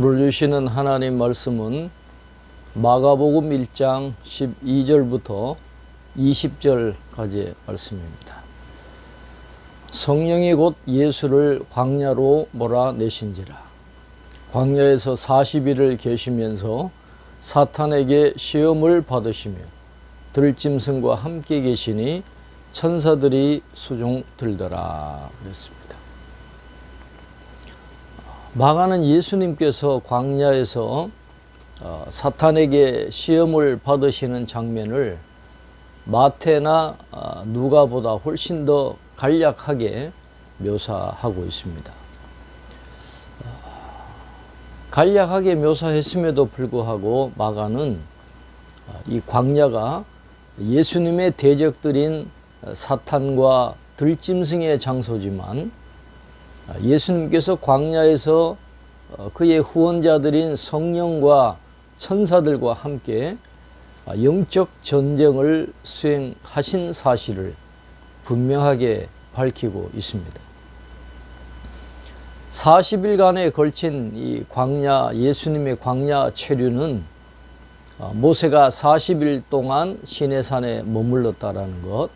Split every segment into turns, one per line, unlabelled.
오늘 주시는 하나님 말씀은 마가복음 1장 12절부터 20절까지의 말씀입니다. 성령이 곧 예수를 광야로 몰아내신지라 광야에서 40일을 계시면서 사탄에게 시험을 받으시며 들짐승과 함께 계시니 천사들이 수종 들더라 그랬습니다. 마가는 예수님께서 광야에서 어, 사탄에게 시험을 받으시는 장면을 마태나 어, 누가보다 훨씬 더 간략하게 묘사하고 있습니다. 어, 간략하게 묘사했음에도 불구하고 마가는 이 광야가 예수님의 대적들인 사탄과 들짐승의 장소지만 예수님께서 광야에서 그의 후원자들인 성령과 천사들과 함께 영적 전쟁을 수행하신 사실을 분명하게 밝히고 있습니다. 40일간에 걸친 이 광야 예수님의 광야 체류는 모세가 40일 동안 시내산에 머물렀다라는 것,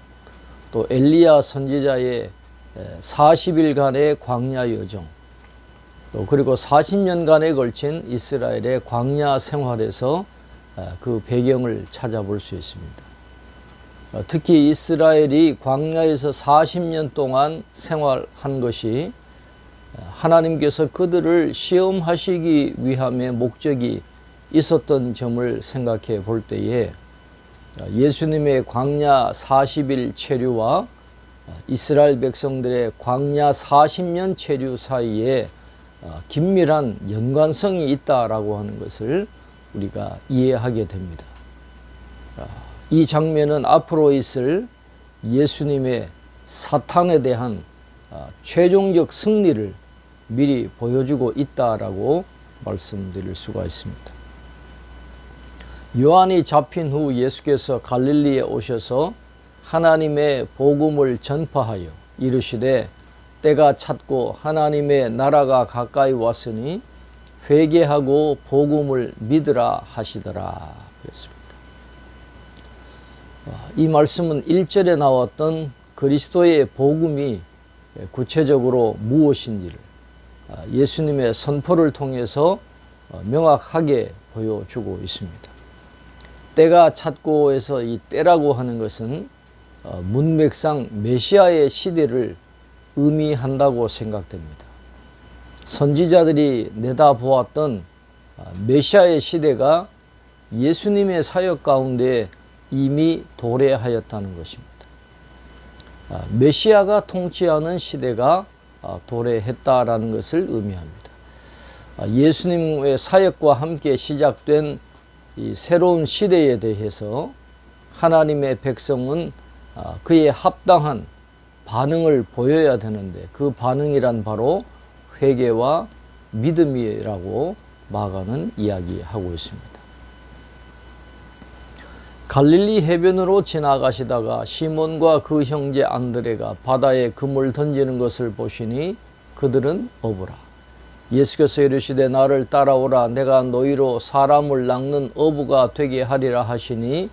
또 엘리야 선지자의 40일간의 광야 여정, 또 그리고 40년간에 걸친 이스라엘의 광야 생활에서 그 배경을 찾아볼 수 있습니다. 어, 특히 이스라엘이 광야에서 40년 동안 생활한 것이 하나님께서 그들을 시험하시기 위함의 목적이 있었던 점을 생각해 볼 때에 예수님의 광야 40일 체류와 이스라엘 백성들의 광야 40년 체류 사이에 긴밀한 연관성이 있다라고 하는 것을 우리가 이해하게 됩니다. 이 장면은 앞으로 있을 예수님의 사탄에 대한 최종적 승리를 미리 보여주고 있다라고 말씀드릴 수가 있습니다. 요한이 잡힌 후 예수께서 갈릴리에 오셔서 하나님의 복음을 전파하여 이르시되 때가 찼고 하나님의 나라가 가까이 왔으니 회개하고 복음을 믿으라 하시더라 그랬습니다. 이 말씀은 1절에 나왔던 그리스도의 복음이 구체적으로 무엇인지를 예수님의 선포를 통해서 명확하게 보여주고 있습니다. 때가 찼고에서 이 때라고 하는 것은 문맥상 메시아의 시대를 의미한다고 생각됩니다. 선지자들이 내다보았던 메시아의 시대가 예수님의 사역 가운데 이미 도래하였다는 것입니다. 메시아가 통치하는 시대가 도래했다라는 것을 의미합니다. 예수님의 사역과 함께 시작된 이 새로운 시대에 대해서 하나님의 백성은 그에 합당한 반응을 보여야 되는데 그 반응이란 바로 회개와 믿음이라고 마가는 이야기하고 있습니다. 갈릴리 해변으로 지나가시다가 시몬과 그 형제 안드레가 바다에 금을 던지는 것을 보시니 그들은 어부라. 예수께서 이르시되 나를 따라오라 내가 너희로 사람을 낚는 어부가 되게 하리라 하시니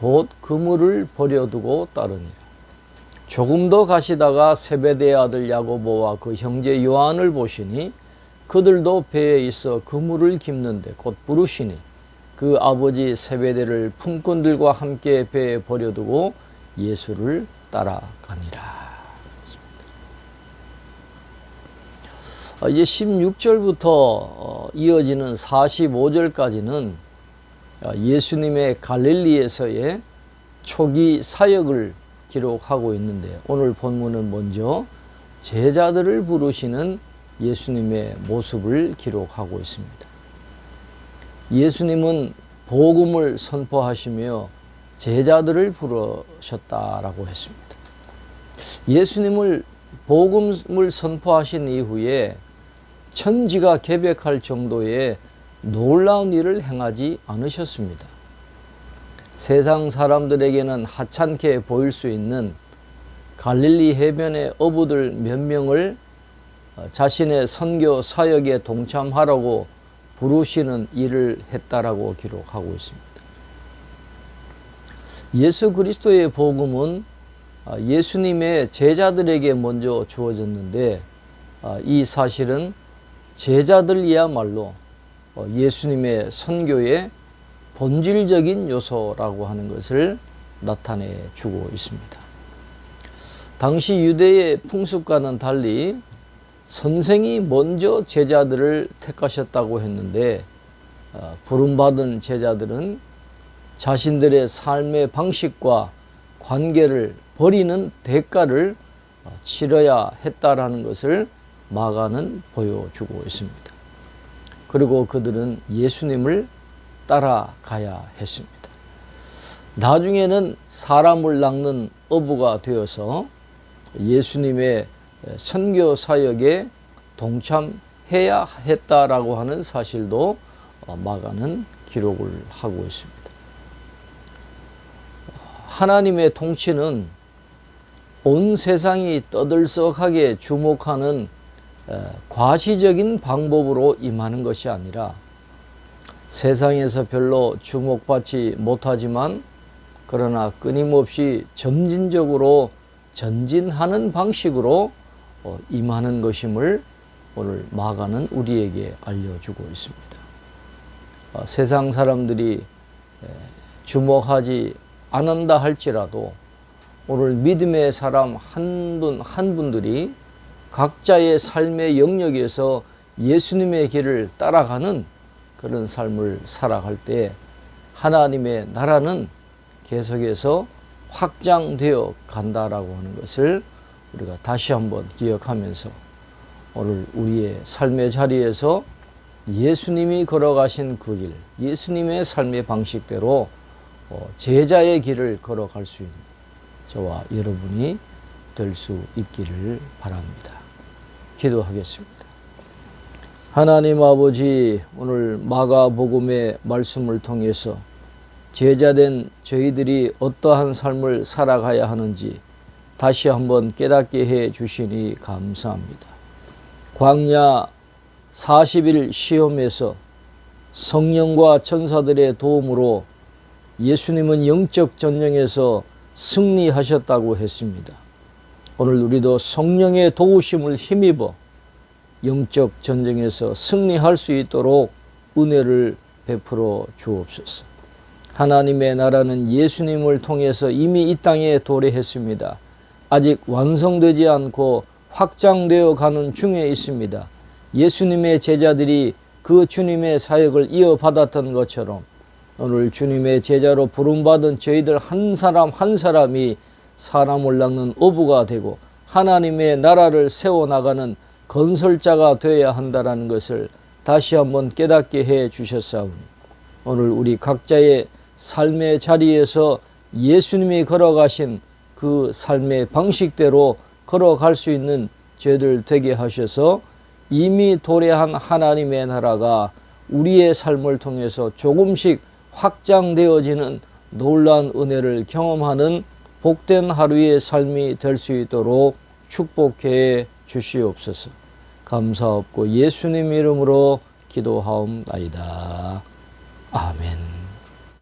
곧 그물을 버려두고 따르니라. 조금 더 가시다가 세베대의 아들 야고보와 그 형제 요한을 보시니 그들도 배에 있어 그물을 깁는데 곧 부르시니 그 아버지 세베대를 품꾼들과 함께 배에 버려두고 예수를 따라가니라. 어, 이제 16절부터 어, 이어지는 45절까지는 어, 예수님의 갈릴리에서의 초기 사역을 기록하고 있는데 오늘 본문은 먼저 제자들을 부르시는 예수님의 모습을 기록하고 있습니다. 예수님은 복음을 선포하시며 제자들을 부르셨다라고 했습니다. 예수님을 복음을 선포하신 이후에 천지가 개백할 정도의 놀라운 일을 행하지 않으셨습니다. 세상 사람들에게는 하찮게 보일 수 있는 갈릴리 해변의 어부들 몇 명을 자신의 선교 사역에 동참하라고 부르시는 일을 했다라고 기록하고 있습니다. 예수 그리스도의 복음은 아, 예수님의 제자들에게 먼저 주어졌는데 아, 이 사실은 제자들이야말로 어, 예수님의 선교의 본질적인 요소라고 하는 것을 나타내 주고 있습니다. 당시 유대의 풍습과는 달리 선생이 먼저 제자들을 택하셨다고 했는데 어, 부름받은 제자들은 자신들의 삶의 방식과 관계를 버리는 대가를 어, 치러야 했다라는 것을 마가는 보여주고 있습니다. 그리고 그들은 예수님을 따라가야 했습니다. 나중에는 사람을 낚는 어부가 되어서 예수님의 선교 사역에 동참해야 했다라고 하는 사실도 마가는 기록을 하고 있습니다. 하나님의 통치는 온 세상이 떠들썩하게 주목하는 과시적인 방법으로 임하는 것이 아니라 세상에서 별로 주목받지 못하지만 그러나 끊임없이 점진적으로 전진하는 방식으로 어, 임하는 것임을 오늘 마가는 우리에게 알려주고 있습니다. 어, 세상 사람들이 주목하지 않는다 할지라도 오늘 믿음의 사람 한 분, 한 분들이 각자의 삶의 영역에서 예수님의 길을 따라가는 그런 삶을 살아갈 때 하나님의 나라는 계속해서 확장되어 간다라고 하는 것을 우리가 다시 한번 기억하면서 오늘 우리의 삶의 자리에서 예수님이 걸어가신 그 길, 예수님의 삶의 방식대로 어, 제자의 길을 걸어갈 수 있는 저와 여러분이 될 수 있기를 바랍니다. 기도하겠습니다. 하나님 아버지, 오늘 마가복음의 말씀을 통해서 제자된 저희들이 어떠한 삶을 살아가야 하는지 다시 한번 깨닫게 해 주시니 감사합니다. 광야 40일 시험에서 성령과 천사들의 도움으로 예수님은 영적 전쟁에서 승리하셨다고 했습니다. 오늘 우리도 성령의 도우심을 힘입어 영적 전쟁에서 승리할 수 있도록 은혜를 베풀어 주옵소서. 하나님의 나라는 예수님을 통해서 이미 이 땅에 도래했습니다. 아직 완성되지 않고 확장되어 가는 중에 있습니다. 예수님의 제자들이 그 주님의 사역을 이어받았던 것처럼 오늘 주님의 제자로 부름받은 저희들 한 사람 한 사람이 사람을 낚는 어부가 되고 하나님의 나라를 세워나가는 건설자가 되어야 한다는 것을 다시 한번 깨닫게 해 주셨사오니 오늘 우리 각자의 삶의 자리에서 예수님이 걸어가신 그 삶의 방식대로 걸어갈 수 있는 죄들 되게 하셔서 이미 도래한 하나님의 나라가 우리의 삶을 통해서 조금씩 확장되어지는 놀란 은혜를 경험하는 복된 하루의 삶이 될 수 있도록 축복해 주시옵소서. 감사없고 예수님 이름으로 기도하옵나이다. 아멘.